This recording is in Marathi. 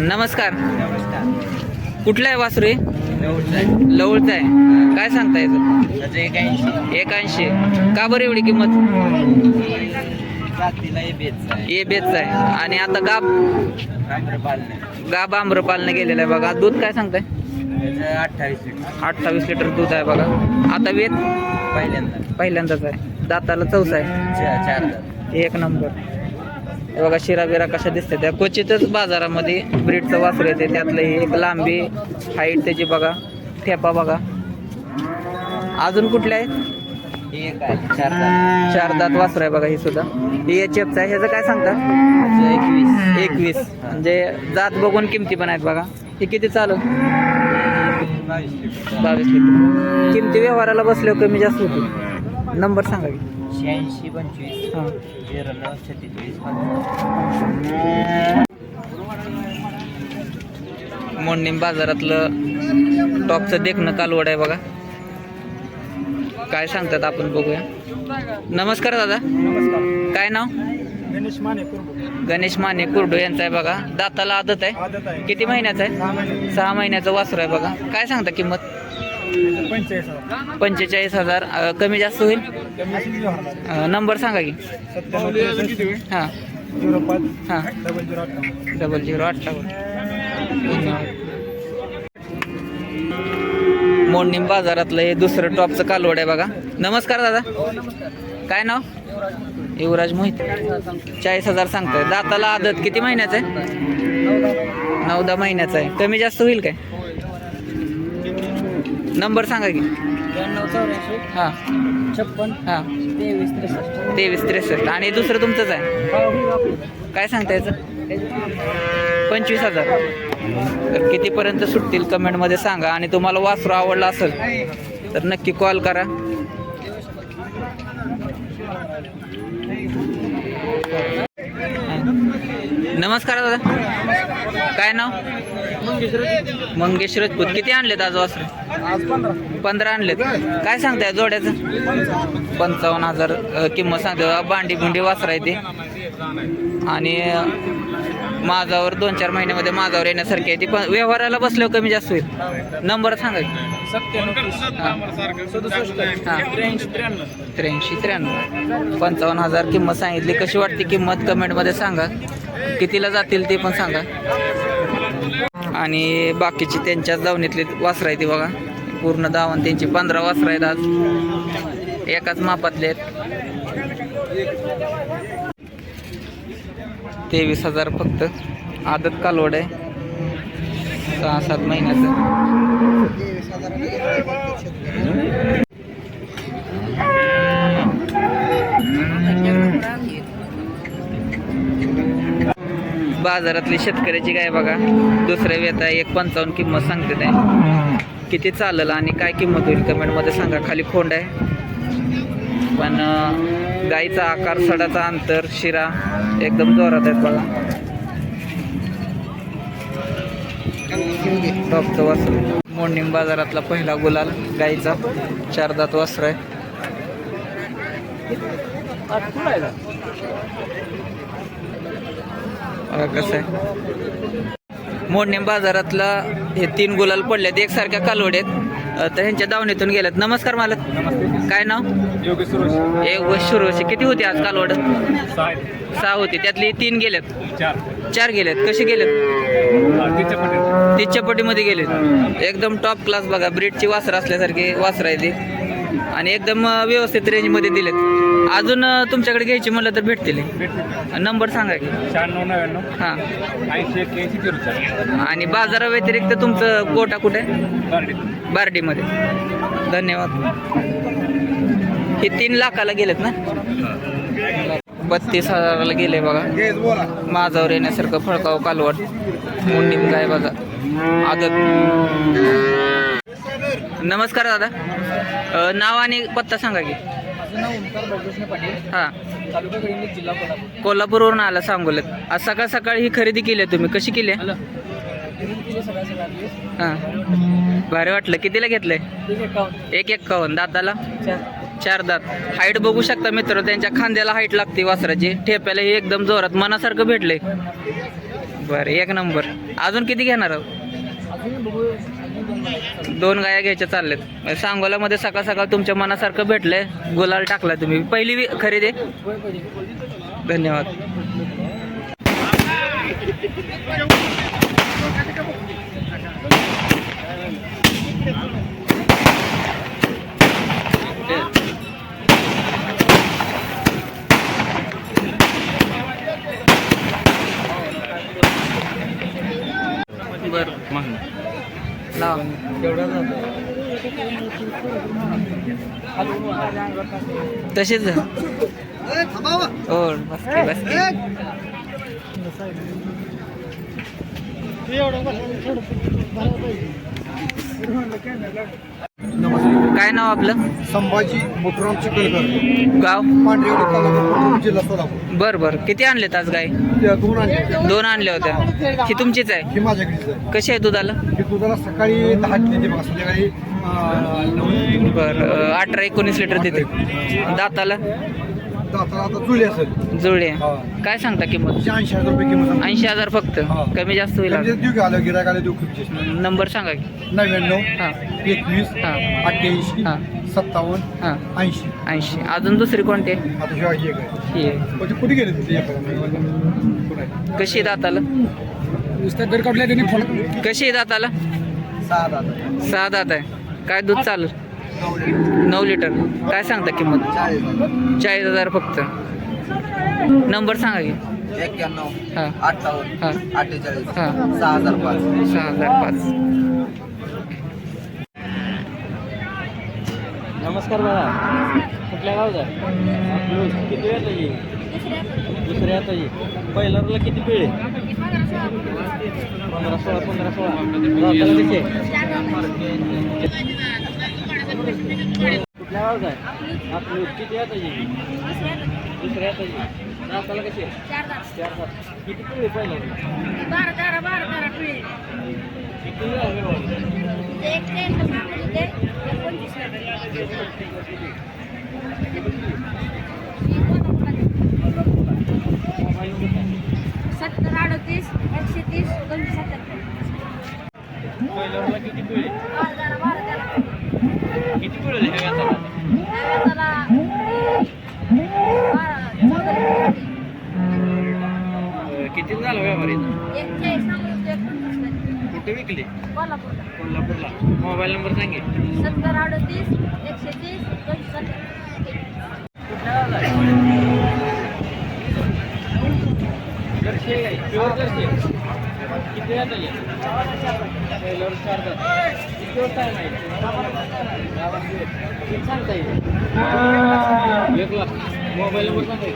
नमस्कार. कुठला आहे वासरू? लवळचं आहे. काय सांगता याचं त्याचं एक ऐंशी एक ऐंशी का बरं एवढी किंमत? हे बेच आहे. ए बेच आहे. आणि आता गाब गाब आम्रपालनं गेलेलं आहे बघा. दूध काय सांगताय? अठ्ठावीस लिटर. अठ्ठावीस लिटर दूध आहे बघा. आता वेत? पहिल्यांदा पहिल्यांदाच आहे. दाताला चौसा आहे. एक नंबर. बघा शिरा बिरा कशा दिसते त्या क्वचितच बाजारामध्ये ब्रीडचं वासरू येते. त्यातलं एक लांबी हाईट त्याची बघा. ठेपा बघा. अजून कुठले आहेत? चार दात. वासरू आहे बघा ही सुद्धा. ही एच एफचं आहे. ह्याचं काय सांगतात त्याचं एकवीस. एकवीस. म्हणजे जात बघून किमती पण आहेत बघा. हे किती चालू? बावीस लिटर. किमती व्यवहाराला बसल्यावर कमी जास्त होती नंबर सांगा की. शहाऐंशी पंचवीस. हां. झिरो नऊ मोडणीम बाजारातलं टॉपचं देखणं कालवड आहे बघा. काय सांगतात आपण बघूया. नमस्कार दादा. नमस्कार. काय नाव? गणेश माने गणेश माने कुर्डू यांचा आहे बघा. दाताला आदत आहे. आदत आहे. किती महिन्याचा आहे? सहा महिन्याचं वासरू आहे बघा. काय सांगता किंमत? पंचेचाळीस हजार. पंचेचाळीस हजार कमी जास्त होईल? नंबर सांगा की. हां. झिरो पाच हां. डबल झिरो अठ्ठावन्न. डबल झिरो अठ्ठावन्न मोडणीम बाजारातलं हे दुसरं टॉपचं कालवड आहे बघा. नमस्कार दादा. काय नाव? युवराज मोहित. चाळीस हजार सांगतोय. दाताला आदत किती महिन्याचं आहे? नऊ दहा महिन्याचं आहे. कमी जास्त होईल काय? नंबर सांगा की. त्र्याण्णव चौऱ्याऐंशी. हां. छप्पन. हां. तेवीस त्रेसष्ट. तेवीस त्रेसष्ट. आणि दुसरं तुमचंच आहे? काय सांगता याचं? पंचवीस हजार. तर कितीपर्यंत सुटतील कमेंटमध्ये सांगा. आणि तुम्हाला वासरू आवडला असेल तर नक्की कॉल करा. नमस्कार दादा. काय नाव? मंगेश राजपूत. किती आणलेत आज वासरू पंधरा आणलेत. काय सांगताय जोड्याचं? पंचावन्न हजार किंमत सांगते बांडी बुंडी वासरा आहे ते. आणि माझावर दोन चार महिन्यामध्ये माझावर येण्यासारखी आहे ती. पण व्यवहाराला बसल्यावर कमी जास्त होईल. नंबर सांगा. त्र्याऐंशी त्र्याण्णव. पंचावन्न हजार किंमत सांगितली. कशी वाटते किंमत? कमेंटमध्ये सांगा. कितीला जातील ते पण सांगा. आणि बाकीची त्यांच्याच दावणीतली वासरं आहे ती बघा. पूर्ण दावण त्यांची पंधरा वासरं आहेत आज. एकाच मापातले आहेत. तेवीस हजार फक्त. आदत कालवड आहे. सहा सात महिन्याचं. बाजारातली शेतकऱ्याची काय बघा? दुसऱ्या वेता एक पंचावन्न किंमत सांगते ते. किती चालेल आणि काय किंमत होईल कमेंटमध्ये सांगा. खाली खोंड आहे. पण गाईचा आकार सडाचा अंतर शिरा एकदम जोरात आहेत बघा. टॉपचं वासर मॉर्निंग बाजारातला पहिला गुलाल गाईचा. चार दात वस्त्र आहे. बघा कसं आहे. मोडणीम बाजारातला हे तीन गुलाल पडलेत एकसारख्या कालवड आहेत. अं, तर ह्यांच्या दावणीतून गेल्यात नमस्कार मालक. काय नाव? योगेश सुरेश. एक वर्ष सुरू किती होती आज कालवड? सहा होती. त्यातली तीन गेलेत. चार. गेलेत. कसे गेलेत? तिच्या पटीमध्ये गेलेत. एकदम टॉप क्लास बघा. ब्रीडची वासर असल्यासारखी वासर आहे ती आणि एकदम व्यवस्थित रेंजमध्ये दिलेत. अजून तुमच्याकडे घ्यायची म्हणलं तर भेटतील. नंबर सांगा की. शहाण्णव नव्याण्णव. हां. ऐंशी एक्क्याऐंशी आणि बाजाराव्यतिरिक्त तुमचं गोटा कुठे? बार्डीमध्ये. धन्यवाद. हे तीन लाखाला गेलेत ना? बत्तीस हजाराला गेले बघा. माझावर येण्यासारखं फळकाव कालवड. मुंडीम काय बघा. आदत. नमस्कार दादा. नाव आणि पत्ता सांगा की. हां. तालुका गडिंग जिल्हा कोल्हापूर. कोल्हापूरवरून आला सांगोल्यात. आज सकाळ सकाळी ही खरेदी केली आहे तुम्ही. कशी केली आहे? सगळ्या सगळ्या हां. भारी वाटलं. कितीला घेतलंय? ठीक आहे काउंट एक एक्कावन्न दाताला? चार. चार दात. हाईट बघू शकता मित्र त्यांच्या खांद्याला हाईट लागते वासराची. ठेप्याला हे एकदम जोरात मनासारखं भेटले बरं एक नंबर. अजून किती घेणार आहोत? अजून बघू अजून दोन गाया घ्यायच्या चालल्यात. सांगोलामध्ये सकाळ सकाळ तुमच्या मनासारखं भेटलंय. गुलाल टाकला तुम्ही. पहिली खरेदी? धन्यवाद. जातो तसेच हो बस की, बस काय नाव आपलं? संभाजी मोटराम चिखलकर. गाव? पांढरेवाडी तालुका जिल्हा सोलापूर. बर बर. किती आणलेत आज गाय? त्या दोन आणले. दोन आणल्या होत्या. ही तुमचीच आहे? ही माझ्याकडेच आहे. कशी आहे दुधाला? ही दुधाला सकाळी दहा देते बघा संध्याकाळी अं, नऊ. बर अठरा एकोणीस लिटर देते. दाताला? दाताला आता जुळी असेल. हा. काय सांगता किंमत? ऐंशी हजार रुपये किंमत सांगतो. ऐंशी हजार फक्त. हा. कमी जास्त होईल म्हणजे देऊ का? आलं गिरायक आलं देऊ खूपचे नंबर सांगा की. नव्याण्णव हां. एकवीस हा. अठ्ठ्याऐंशी हा. सत्तावन्न हां. ऐंशी. ऐंशी. अजून दुसरी कोणती? आहे? आता शिवाय एक आहे. ही आहे. पण ते कुठे गेले? कशी आहे दाताला? नुसतं दर काढल्या त्यांनी फोन कशी आहे दाताला? सहा दादा सहा दात आहे. काय दूध चालेल? नऊ लिटर. काय सांगता किंमत? चाळीस हजार फक्त. नंबर सांगा की. एक्क्याण्णव हां. अठ्ठावन्न हां. अठ्ठेचाळीस हां. सहा हजार पाच. सहा हजार पाच. नमस्कार बाबा कुठल्या गावचा? किती वेळ ताजी दुसऱ्या ताजी पहिल्या रोला किती पिळे? पंधरा सोळा पंधरा सोळा. कुठल्या गावचा आहे? आपलं किती आहे दुसऱ्या दाताला कसे चार सात किती पिळे? बारा तेरा बारा तेरा किती? एक पंचवीस सत्तर अडतीस एकशे तीस दोनशे सत्तर. किती पिळे बारा तेरा बारा. तेरा किती पिळे हे किती झालं पंचवीस कुठे विकले? कोल्हापूरला. कोल्हापूरला मोबाईल नंबर सांगे. सत्तर अडतीस एकशे तीस दोनशे. किती सांगता येईल? एक लाख. मोबाईल नंबर सांगा